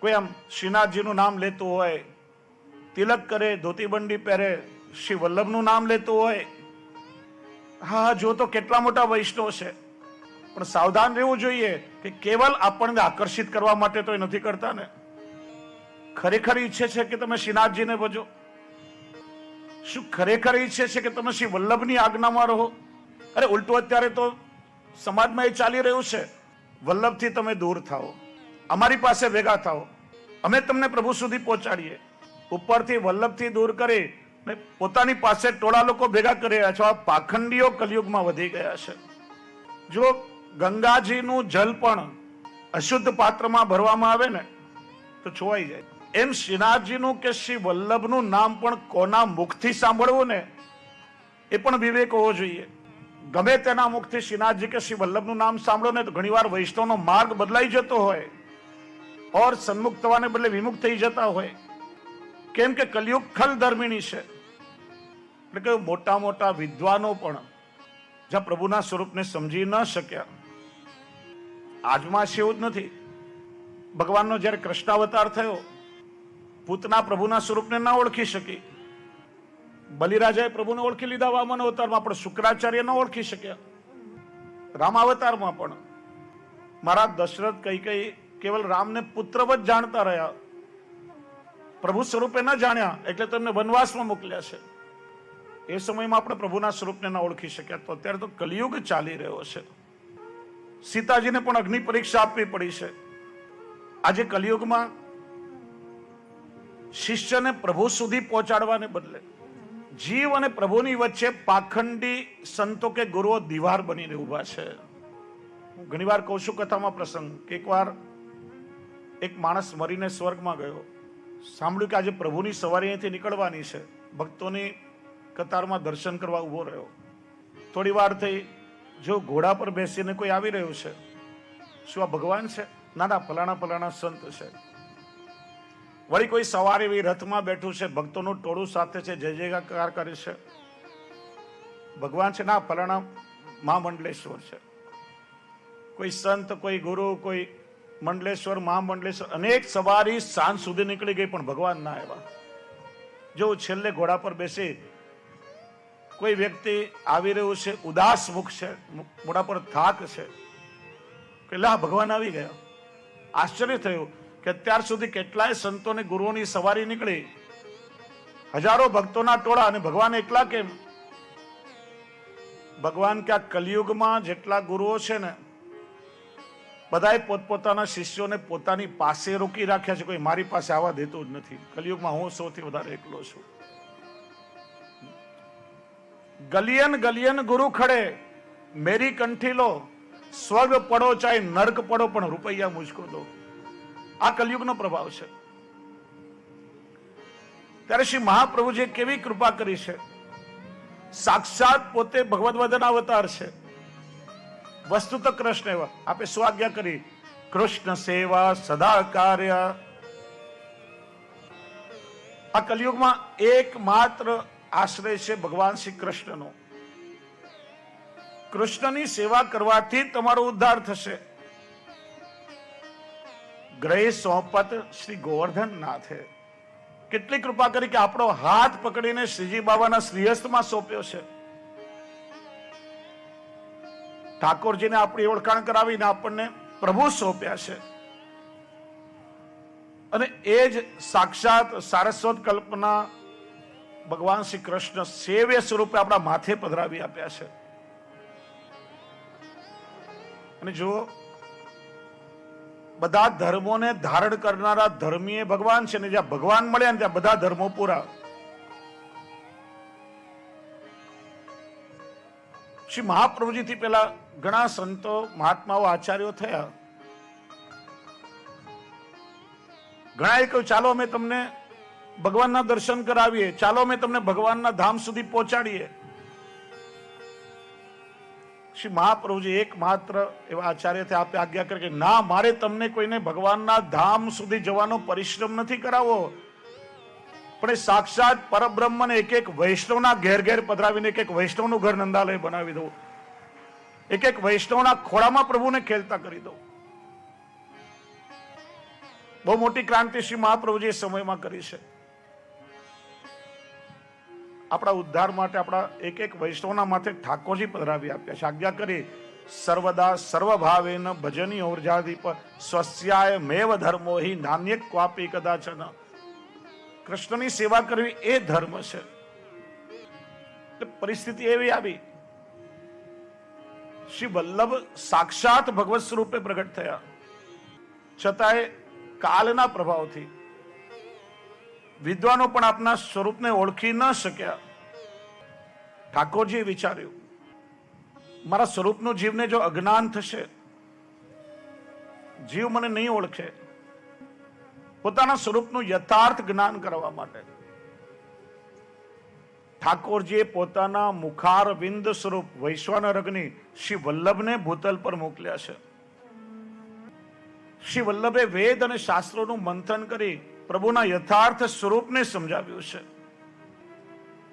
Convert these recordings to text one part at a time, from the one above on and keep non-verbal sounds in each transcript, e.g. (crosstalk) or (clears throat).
કોઈ આમ શ્રીનાથજીનું નામ લેતું હોય, તિલક કરે, ધોતીબંડી પહેરે શ્રી વલ્લભનું નામ લેતું હોય. હા જો તો કેટલા મોટા વૈષ્ણવ છે. પણ સાવધાન રહેવું જોઈએ કે કેવલ આપણને આકર્ષિત કરવા માટે તો એ નથી કરતા ને. ખરેખર ઈચ્છે છે કે તમે શ્રીનાથજીને ભજો. શું ખરેખર ઈચ્છે છે કે તમે શ્રી વલ્લભની આજ્ઞામાં રહો? અરે, ઉલટું અત્યારે તો સમાજમાં એ ચાલી રહ્યું છે. વલ્લભથી તમે દૂર થાઓ. અમારી પાસે ભેગા થાઓ. અમે તમને પ્રભુ સુધી પહોંચાડીએ. ઉપરથી વલ્લભથી દૂર કરી ને પોતાની પાસે ટોળા લોકો ભેગા કરી રહ્યા છે. આ પાખંડીઓ કલયુગમાં વધી ગયા છે. જો ગંગાજીનું જલ પણ અશુદ્ધ પાત્રમાં ભરવામાં આવે ને, તો છોવાઈ જાય. એમ શ્રીનાથજીનું કે શ્રી વલ્લભનું નામ પણ કોના મુખથી સાંભળવું ને? એ પણ વિવેક હોવો જોઈએ. ગમે તેના મુખથી શ્રીનાથજી કે શ્રી વલ્લભનું નામ સાંભળો ને તો ઘણીવાર વૈષ્ણવનો માર્ગ બદલાઈ જતો હોય. ઓર સન્મુખ થવાને બદલે વિમુખ થઈ જતા હોય. કેમ કે કલયુગ ખલ ધર્મિણી છે. એટલે કે મોટા મોટા વિદ્વાનો પણ જ્યાં પ્રભુના સ્વરૂપને સમજી ન શક્યા. આજમાં છે એવું જ નથી. ભગવાનનો જ્યારે કૃષ્ણાવતાર થયો પૂતના પ્રભુના સ્વરૂપને ના ઓળખી શકી. બલિરાજાએ પ્રભુને ઓળખી લીધા વામન અવતારમાં પણ શુક્રાચાર્ય ન ઓળખી શક્યા. રામાવતારમાં પણ. મારા દશરથ કઈ કઈ કેવલ રામને પુત્રવત જાણતા રહ્યા. પ્રભુ સ્વરૂપે ન જાણ્યા, એટલે તેમને વનવાસમાં મોકલ્યા છે. એ સમયમાં આપણે પ્રભુના સ્વરૂપને ના ઓળખી શક્યા, તો અત્યારે તો કલિયુગ ચાલી રહ્યો છે. સીતાજીને પણ અગ્નિ પરીક્ષા આપવી પડી છે. આજે કલિયુગમાં શિષ્યને પ્રભુ સુધી પહોંચાડવાને બદલે જીવ અને પ્રભુની વચ્ચે પાખંડી સંતો કે ગુરુઓ દીવાર બનીને ઊભા છે. હું ઘણીવાર કહું છું કથામાં પ્રસંગ કે એકવાર એક માણસ મરીને સ્વર્ગમાં ગયો. સાંભળ્યું કે આજે પ્રભુની સવારી અહીંથી નીકળવાની છે. ભક્તોની કતારમાં દર્શન કરવા ઊભો રહ્યો. થોડી વાર થઈ જો ઘોડા પર બેસીને કોઈ આવી રહ્યું છે? શું આ ભગવાન છે? ના ના, ફલાણા ફલાણા સંત છે. વળી કોઈ સવાર એવી રથમાં બેઠું છે, ભક્તોનું ટોળું સાથે છે, જય જયકાર કરે છે. ભગવાન છે ના ફલાણા મહામંડલેશ્વર છે. કોઈ સંત, કોઈ ગુરુ, કોઈ મંડલેશ્વર, મહામંડલેશ્વર, અનેક સવારી સાંજ સુધી નીકળી ગઈ પણ ભગવાન ના આવ્યા. જો છેલ્લે ઘોડા પર બેસી કોઈ વ્યક્તિ આવી રહ્યું છે, ઉદાસ મુખ છે, મોઢા પર થાક છે, કે લા ભગવાન આવી ગયા. આશ્ચર્ય થયું. કે અત્યાર સુધી કેટલાય સંતોને ગુરુઓની સવારી નીકળી. હજારો ભક્તોના ટોળા અને ભગવાન એકલા કેમ? ભગવાન કે આ કલિયુગમાં જેટલા ગુરુઓ છે ને, બધાએ પોતપોતાના શિષ્યોને પોતાની પાસે રોકી રાખ્યા છે. કોઈ મારી પાસે આવવા દેતું જ નથી. કલિયુગમાં હું સૌથી વધારે એકલો છું. ગલિયન ગલિયન ગુરુ ખડે, મેરી કંઠી લો, સ્વર્ગ પડો ચાહે નર્ક પડો, પણ રૂપૈયા મુજકો દો. આ કલયુગનો પ્રભાવ છે. ત્યારે શ્રી મહાપ્રભુજીએ કેવી કૃપા કરી છે? સાક્ષાત પોતે ભગવદ અવતાર છે. વસ્તુ તો કૃષ્ણ એવા. આપે શું આજ્ઞા કરી, કૃષ્ણ સેવા સદા કાર્ય. આ કલયુગમાં એકમાત્ર આશ્રય છે ભગવાન શ્રી કૃષ્ણનો. કૃષ્ણની સેવા કરવાથી તમારો ઉદ્ધાર થશે. ગ્રહે સોંપત શ્રી ગોવર્ધન નાથે કેટલી કૃપા કરી કે આપણો હાથ પકડીને શ્રીજી બાબાના શ્રીહસ્તમાં સોંપ્યો છે. ઠાકોરજીને આપણી ઓળખાણ કરાવીને આપણને પ્રભુ સોંપ્યા છે. અને એ જ સાક્ષાત સારસ્વત કલ્પના ભગવાન શ્રી કૃષ્ણ સેવ્ય સ્વરૂપે આપણા માથે પધરાવી આપ્યા છે. અને જુઓ બધા ધર્મોને ધારણ કરનારા ધર્મીય ભગવાન છે ને જ્યાં ભગવાન મળ્યા ને ત્યાં બધા ધર્મો પૂરા. શ્રી મહાપ્રભુજીથી પેલા ઘણા સંતો, મહાત્માઓ, આચાર્યો થયા. ઘણા એ કહ્યું, ચાલો અમે તમને ભગવાનના દર્શન કરાવીએ. ચાલો અમે તમને ભગવાનના ધામ સુધી પહોંચાડીએ. શ્રી મહાપ્રભુજી એકમાત્ર એવા આચાર્યથી આપે આજ્ઞા કરી કે ના, મારે તમને કોઈને ભગવાનના ધામ સુધી જવાનો પરિશ્રમ નથી કરાવવો. પણ એ સાક્ષાત પરબ્રહ્મને એક એક વૈષ્ણવના ઘેર ઘેર પધરાવીને એક એક વૈષ્ણવનું ઘર નંદાલય બનાવી દઉં. એક એક વૈષ્ણવના ખોળામાં પ્રભુને ખેલતા કરી દઉં. બહુ મોટી ક્રાંતિ શ્રી મહાપ્રભુજી એ સમયમાં કરી છે. આપણા ઉદ્ધાર માટે આપણા એક એક વૈષ્ણવના માથે ઠાકોરજી પધરાવી આપ્યા છે. આજ્ઞા કરી, સર્વદા સર્વભાવેન ભજની ઓરજાદીપ સ્વસ્યાય મેવ ધર્મો હિ નાન્ય ક્વાપી કદાચન. કૃષ્ણની સેવા કરવી એ ધર્મ છે. પરિસ્થિતિ એવી આવી. શ્રી વલ્લભ સાક્ષાત ભગવત સ્વરૂપે પ્રગટ થયા. છતાંય કાલના પ્રભાવથી વિદ્વાનો પણ આપના સ્વરૂપને ઓળખી ન શક્યા. ઠાકોરજીએ વિચાર્યું, મારા સ્વરૂપનું જીવને જો અજ્ઞાન થશે, જીવ મને નહીં ઓળખે. પોતાના સ્વરૂપનું યથાર્થ જ્ઞાન કરવા માટે. ઠાકોરજીએ પોતાના મુખાર વિંદ સ્વરૂપ વૈશ્વાનર અગ્નિ શ્રી વલ્લભને ભૂતલ પર મોકલ્યા છે. શ્રી વલ્લભે વેદ અને શાસ્ત્રોનું મંથન કરી પ્રભુના યથાર્થ સ્વરૂપને સમજાવ્યું છે.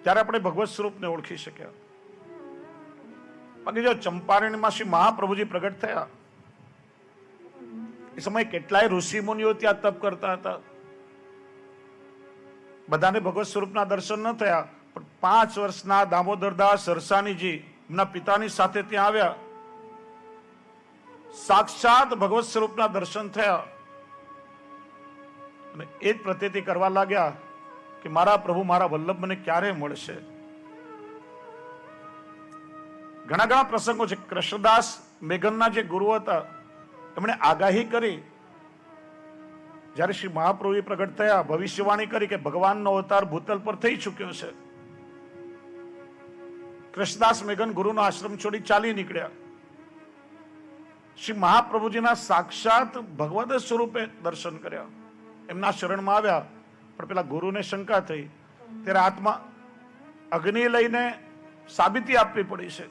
ત્યારે આપણે ભગવત સ્વરૂપને ઓળખી શક્યા. બાકી જો ચંપારણમાં શ્રી મહાપ્રભુજી પ્રગટ થયા, એ સમયે કેટલાય ઋષિ મુનિઓ ત્યાં તપ કરતા હતા. બધાને ભગવત સ્વરૂપના દર્શન ન થયા, પણ પાંચ વર્ષના દામોદરદાસ સરસાનીજી એમના પિતાની સાથે ત્યાં આવ્યા. સાક્ષાત ભગવત સ્વરૂપના દર્શન થયા. અને એ જ પ્રતીતિ કરવા લાગ્યા કે મારા પ્રભુ મારા વલ્લભ મને ક્યારે મળશે? ઘણા ઘણા પ્રસંગો છે. કૃષ્ણદાસ મેઘનના જે ગુરુ હતા એમણે આગાહી કરી. જ્યારે શ્રી મહાપ્રભુએ પ્રગટ થયા, ભવિષ્યવાણી કરી કે ભગવાનનો અવતાર ભૂતલ પર થઈ ચૂક્યો છે. કૃષ્ણદાસ મેઘન ગુરુનો આશ્રમ છોડી ચાલી નીકળ્યા. શ્રી મહાપ્રભુજીના સાક્ષાત ભગવદ સ્વરૂપે દર્શન કર્યા. એમના શરણમાં આવ્યા, પણ પેલા ગુરુને શંકા થઈ. ત્યારે આત્મા અગ્નિ લઈને સાબિતી આપવી પડી છે.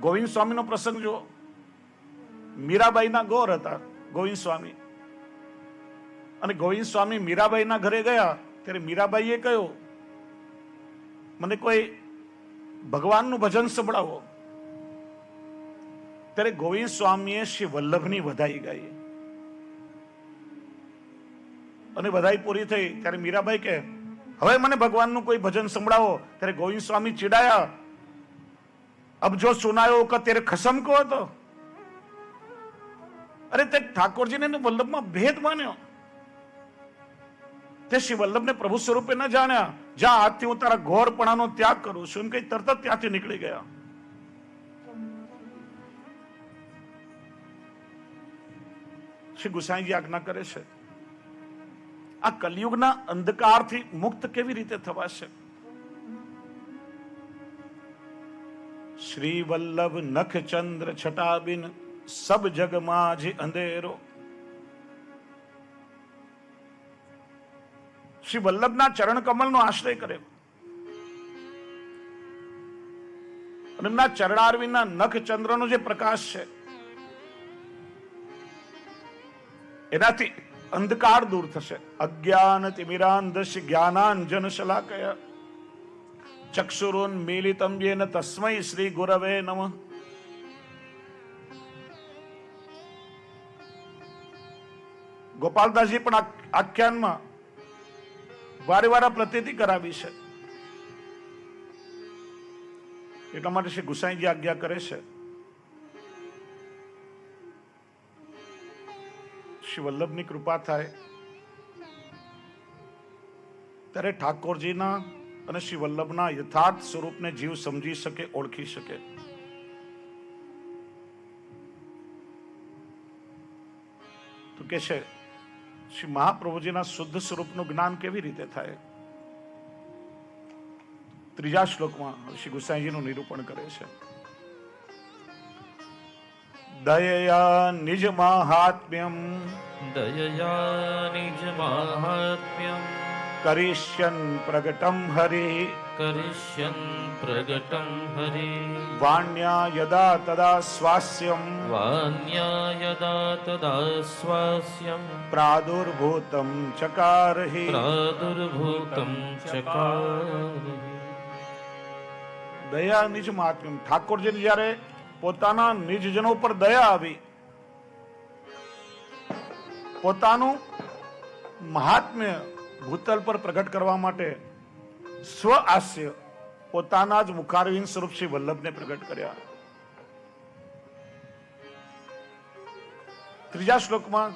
ગોવિંદ સ્વામીનો પ્રસંગ જો મીરાબાઈના ગોર હતા, ગોવિંદ સ્વામી. અને ગોવિંદ સ્વામી મીરાબાઈના ઘરે ગયા, ત્યારે મીરાબાઈએ કહ્યું, મને કોઈ ભગવાનનું ભજન સંભળાવો. ત્યારે ગોવિંદ સ્વામીએ શ્રી વલ્લભની વધાઈ ગાઈ. અને બધાઈ પૂરી થઈ. ત્યારે મીરાબાઈ કે હવે મને ભગવાનનું કોઈ ભજન સંભળાવો. ત્યારે ગોવિંદ સ્વામી ચીડાયા. અબ જો સુનાયો કે તેરે ખસમ કો હતો. અરે તે ઠાકોરજીને વલ્લભમાં ભેદ માન્યો. તે શ્રી વલ્લભને પ્રભુ સ્વરૂપે ન જાણ્યા. જ્યાં આજથી હું તારા ઘોરપણાનો ત્યાગ કરું છું. એમ કઈ તરત જ ત્યાંથી નીકળી ગયા. શ્રી ગુસાઈજી આજ્ઞા કરે છે. આ કલયુગના અંધકારથી મુક્ત કેવી રીતે થવાશે? શ્રી વલ્લભ નખ ચંદ્ર છટાબિન સબ જગમાં જે અંધેરો. શ્રી વલ્લભના ચરણ કમલનો આશ્રય કર્યો. અને એમના ચરણારવિંદના નખ ચંદ્રનો જે પ્રકાશ છે, એનાથી અંધકાર દૂર થશે. અજ્ઞાન તિમિરાંધશ જ્ઞાનાંજન શલાકય ચક્ષુરુન મિલિતમ યેન તસ્મૈ શ્રી ગુરવે નમઃ. ગોપાલદાસજી પણ આખ્યાનમાં વારે વારે પ્રતિતિ કરાવી છે. એટલા માટે શ્રી ગુસાઈજી આજ્ઞા કરે છે. શ્રી વલ્લભની કૃપા થાય. ત્યારે ઠાકોરજીના અને શ્રી વલ્લભના યથાર્થ સ્વરૂપને જીવ સમજી શકે, ઓળખી શકે. તો કે છે, શ્રી મહાપ્રભુજીના શુદ્ધ સ્વરૂપનું જ્ઞાન કેવી રીતે થાય? ત્રીજા શ્લોકમાં શ્રી ગુસાઈજીનું નિરૂપણ કરે છે. દયયા નિજ મહાત્મ્યમ दयया निजमाहात्म्यम् કરિષ્યન પ્રગટમ હરિ करिष्यन् प्रगटं हरि વાણ્યા યદા તદા સ્વાસ્યમ वान्या यदा तदा स्वास्यं પ્રાદુર્ભૂતમ ચકારહિ प्रादुर्भूतं चकारहि દયા નિજ મહાત્મ્યમ ઠાકોરજીને જ્યારે પોતાના નિજજનો પર દયા આવી. પોતાનું મહાત્મ્ય ભૂતલ પર પ્રગટ કરવા માટે સ્વ હાસ્ય પોતાના જ મુખારવિંદ સ્વરૂપ શ્રી વલ્લભને પ્રગટ કર્યા. ત્રીજા શ્લોકમાં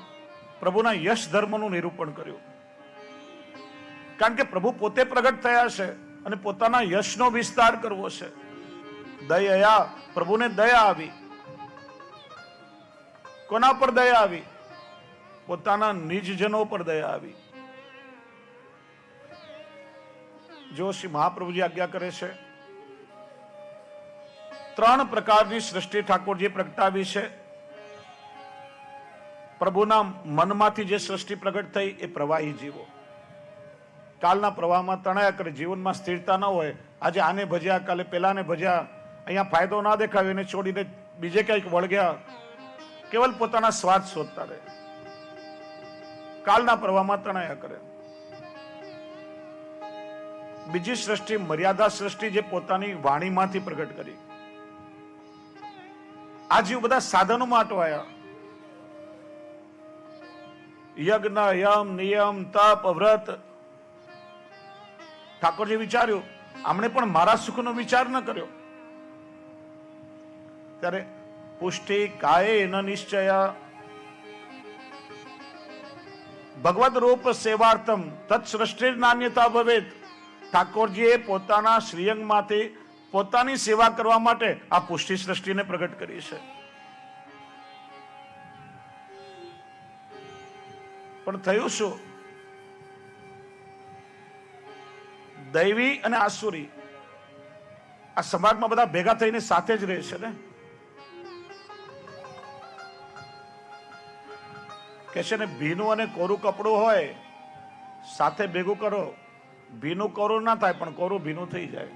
પ્રભુના યશ ધર્મનું નિરૂપણ કર્યું. કારણ કે પ્રભુ પોતે પ્રગટ થયા છે અને પોતાના યશનો વિસ્તાર કરવો છે. દયા પ્રભુને દયા આવી. કોના પર દયા આવી? પોતાના નિજજનો પર દયા આવી. જો શ્રી મહાપ્રભુજી આજ્ઞા કરે છે, ત્રણ પ્રકારની સૃષ્ટિ ઠાકોરજી પ્રગટાવી છે. પ્રભુના મનમાંથી જે સૃષ્ટિ પ્રગટ થઈ એ પ્રવાહી જીવો. કાલના પ્રવાહમાં તણાયા કરે જીવનમાં સ્થિરતા ન હોય. આજે આને ભજ્યા, કાલે પેલાને ભજ્યા અહીંયા ફાયદો ના દેખાયો, એને છોડીને બીજે ક્યાંક વળગ્યા કેવલ પોતાના સ્વાર્થ શોધતા રહે. કાલના પ્રવાહમાં તણાયા કરે. બીજી સૃષ્ટિ મર્યાદા સૃષ્ટિ જે પોતાની વાણીમાંથી પ્રગટ કરી. આ જીવ બધા સાધનોમાં અટવાયા યજ્ઞ, યમ, નિયમ, તપ, વ્રત. ઠાકોરજી વિચાર્યું, આમણે પણ મારા સુખનો વિચાર ન કર્યો. ત્યારે પુષ્ટિ કાયે ન નિશ્ચય. ભગવદ રૂપ સેવાર્થમ તત્સૃષ્ટિ નાન્યતા ભવેત. ઠાકોરજીએ પોતાના શ્રીયંગમાંથી પોતાની સેવા કરવા માટે આ પુષ્ટિ સૃષ્ટિને પ્રગટ કરી છે. પણ થયું શું? દૈવી અને આસુરી આ સમાજમાં બધા ભેગા થઈને સાથે જ રહે છે ને? કે છે ને, ભીનું અને કોરું કપડું હોય, સાથે ભેગું કરો. ભીનું કોરું ના થાય, પણ કોરું ભીનું થઈ જાય.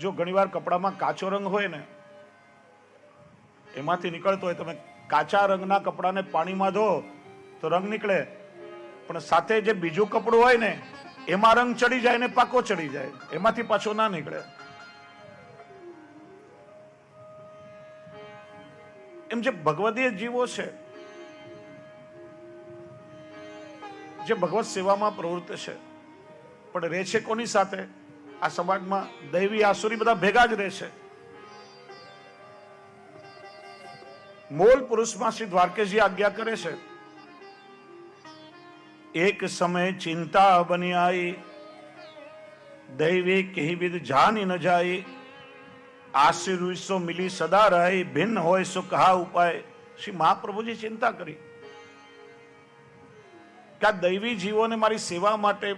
જો ઘણીવાર કપડામાં કાચો રંગ હોય ને, એમાંથી નીકળતો હોય, તમે કાચા રંગના કપડાને પાણીમાં ધો, તો રંગ નીકળે. પણ સાથે જે બીજું કપડું હોય ને, એમાં રંગ ચડી જાય ને પાકો ચડી જાય. એમાંથી પાછો ના નીકળે. એમ જે ભગવદીય જીવો છે, જે ભગવત સેવામાં પ્રવૃત્ત છે, પણ રહે છે કોની સાથે? આ સમાજમાં દૈવી આસુરી બધા ભેગા જ રહે છે. મૂળ પુરુષમાં શ્રી દ્વારકેજી આજ્ઞા કરે છે, એક સમય ચિંતા બની આઈ, દૈવી કહીવિધ જાની ન જાય આશીર્વિસો મિલી સદા રહે, ભિન્ન હોય સો કહા ઉપાય. શ્રી મહાપ્રભુજી ચિંતા કરી. કે આ દૈવી જીવોને મારી સેવા માટે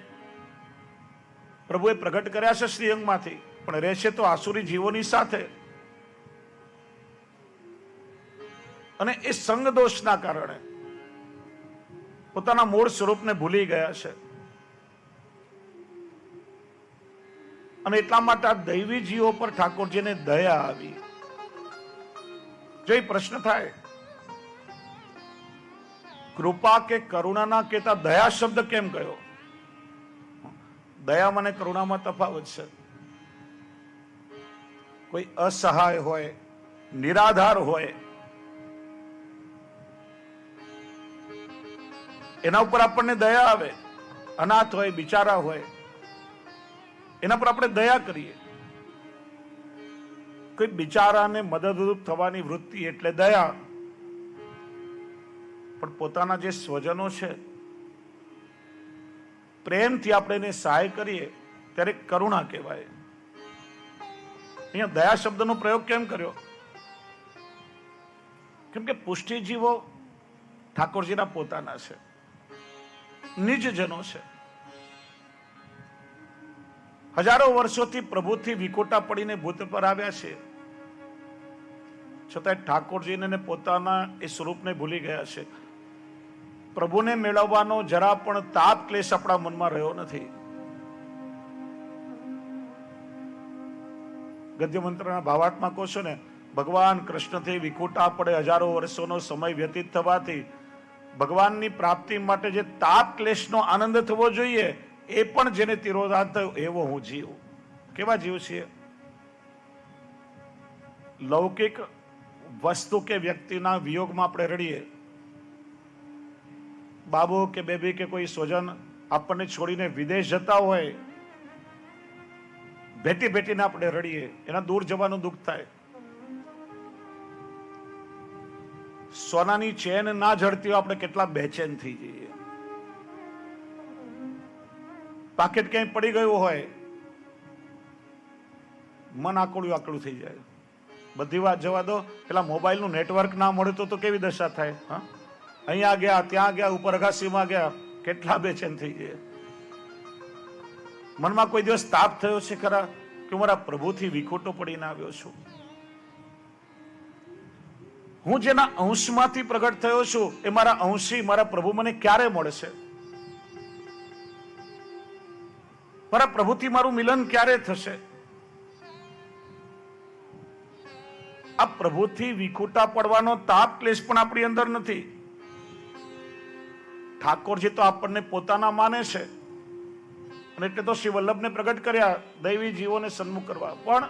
પ્રભુએ પ્રગટ કર્યા છે શ્રીઅંગમાંથી. પણ રહેશે તો આસુરી જીવોની સાથે. અને એ સંગ દોષના કારણે પોતાના મૂળ સ્વરૂપને ભૂલી ગયા છે. અને એટલા માટે આ દૈવી જીવો પર ઠાકોરજીને દયા આવી. જે પ્રશ્ન થાય, કૃપા કે કરુણાના કેતા દયા શબ્દ કેમ કયો દયા મને કરુણામાં તફાવત છે. કોઈ અસહાય હોય, નિરાધાર હોય, એના ઉપર આપણને દયા આવે. અનાથ હોય, બિચારા હોય એના પર આપણે દયા કરીએ. કોઈ બિચારાને મદદરૂપ થવાની વૃત્તિ એટલે દયા. પણ પોતાના જે સ્વજનો છે, પ્રેમથી આપણે એને સહાય કરીએ, ત્યારે કરુણા કહેવાય. અહીંયા દયા શબ્દનો પ્રયોગ કેમ કર્યો? કેમ કે પુષ્ટિજીવો ઠાકોરજીના પોતાના છે, નિજજનો છે. હજારો વર્ષોથી પ્રભુથી વિકોટા પડીને ભૂત પર આવ્યા છે. છતાંય ઠાકોરજીને પોતાના એ સ્વરૂપને ભૂલી ગયા છે. પ્રભુને મેળવવાનો જરા પણ તાપ ક્લેશ આપણા મનમાં રહ્યો નથી. ગદ્ય મંત્રના ભાવાર્થમાં કહો છો ને, ભગવાન કૃષ્ણથી વિખૂટા પડે હજારો વર્ષોનો સમય વ્યતીત થવાથી ભગવાનની પ્રાપ્તિ માટે જે તાપ ક્લેશનો આનંદ થવો જોઈએ એ પણ જેને તિરોધાન થયો એવો હું જીવ. કેવા જીવ છીએ? લૌકિક વસ્તુ કે વ્યક્તિના વિયોગમાં આપણે રડીએ. બાબુ કે બેબી કે કોઈ સ્વજન આપણને છોડીને વિદેશ જતા હોય, ભેટી ભેટીને આપણે રડીએ. એના દૂર જવાનું દુઃખ થાય. સોનાની ચેન ના જડતી આપણે કેટલા બેચેન થઈ જઈએ. પાકેટ ક્યાંય પડી ગયું હોય, મન આકડું આકડું થઈ જાય. બધી વાત જવા દો. પેલા મોબાઈલનું નેટવર્ક ના મળે તો તો કેવી દશા થાય, હા? અહીંયા ગયા, ત્યાં ગયા, ઉપર અગાસીમાં ગયા, કેટલા બેચેન થઈ ગયા. મનમાં કોઈ દિવસ તાપ થયો છે ખરા કે મારા પ્રભુથી વિખોટો પડીને આવ્યો છું? હું જેના અંશમાંથી પ્રગટ થયો છું, એ મારા અંશી, મારા પ્રભુ મને ક્યારે મળશે? મારા પ્રભુથી મારું મિલન ક્યારે થશે? આ પ્રભુથી વિખૂટા પડવાનો તાપ ક્લેશ પણ આપણી અંદર નથી. ઠાકોરજી તો આપણને પોતાના માને છે. અને એટલે તો શ્રી વલ્લભને પ્રગટ કર્યા, દૈવી જીવોને સન્મુખ કરવા. પણ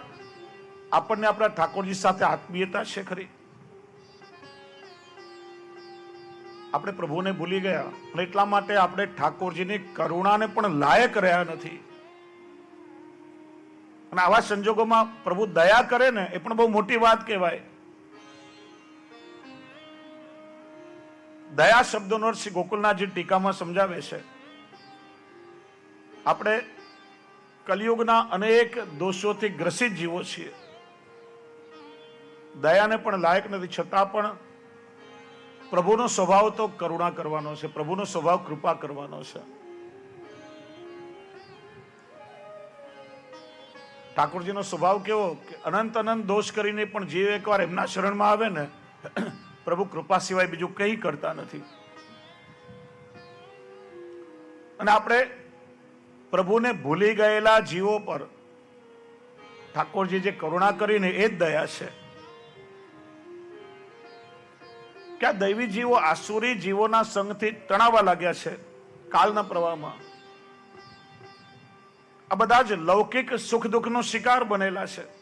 આપણને આપણા ઠાકોરજી સાથે આત્મીયતા છે ખરી. આપણે પ્રભુને ભૂલી ગયા. અને એટલા માટે આપણે ઠાકોરજીની કરુણાને પણ લાયક રહ્યા નથી. અને આવા સંજોગોમાં પ્રભુ દયા કરે ને, એ પણ બહુ મોટી વાત કહેવાય. દયા શબ્દનો શ્રી ગોકુલનાથજી ટીકામાં સમજાવે છે. આપણે કલિયુગના અનેક દોષોથી ગ્રસિત જીવો છીએ. દયાને પણ લાયક નથી, છતાં પણ પ્રભુનો સ્વભાવ તો કરુણા કરવાનો છે, પ્રભુનો સ્વભાવ કૃપા કરવાનો છે. ઠાકોરજીનો સ્વભાવ કેવો? કે અનંત અનંત દોષ કરીને પણ જીવ એકવાર એમના શરણમાં આવે ને, (clears throat) પ્રભુ કૃપા સિવાય બીજું કંઈ કરતા નથી. અને આપણે પ્રભુને ભૂલી ગયેલા જીવો પર ઠાકોરજી જે કરુણા કરીને એ જ દયા છે. કે આ દૈવી જીવો આસુરી જીવોના સંગથી તણાવવા લાગ્યા છે કાલના પ્રવાહમાં. આ બધા જ લૌકિક સુખ દુઃખનો શિકાર બનેલા છે.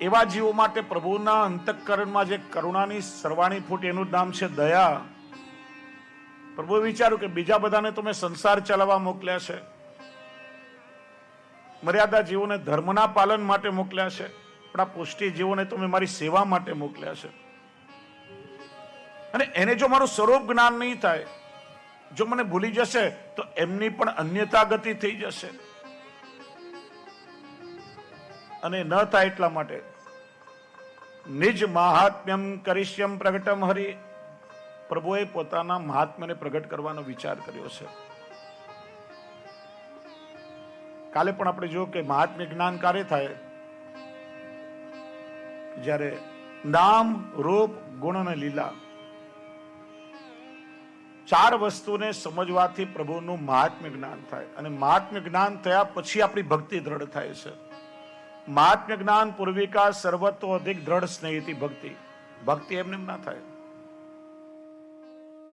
એવા જીવો માટે પ્રભુના અંતઃકરણમાં જે કરુણાની સરવાણી ફૂટ એનું નામ છે દયા. પ્રભુએ વિચાર્યું કે બીજા બધાને તો મેં સંસાર ચલાવવા મોકલ્યા છે. મર્યાદા જીવોને ધર્મના પાલન માટે મોકલ્યા છે. આપણા પુષ્ટિ જીવોને તમે મારી સેવા માટે મોકલ્યા છે. અને એને જો મારું સ્વરૂપ જ્ઞાન નહીં થાય જો મને ભૂલી જશે, તો એમની પણ અન્યતા ગતિ થઈ જશે. અને ન થાય એટલા માટે નિજ મહાત્મ્યમ કરિષ્યમ પ્રગટમ હરિ. પ્રભુએ પોતાના મહાત્મ્યને પ્રગટ કરવાનો વિચાર કર્યો છે. કાલે પણ આપણે જો કે મહાત્મ્ય જ્ઞાન કાર્ય થાય, જ્યારે નામ, રૂપ, ગુણ અને લીલા ચાર વસ્તુને સમજવાથી પ્રભુનું મહાત્મ્ય જ્ઞાન થાય. અને મહાત્મ્ય જ્ઞાન થયા પછી આપણી ભક્તિ દ્રઢ થાય છે. મહાત્મ્ય જ્ઞાન પૂર્વિકા સર્વતો અધિક દ્રઢ સ્નેહિતી ભક્તિ. ભક્તિ એમને એમ ના થાય.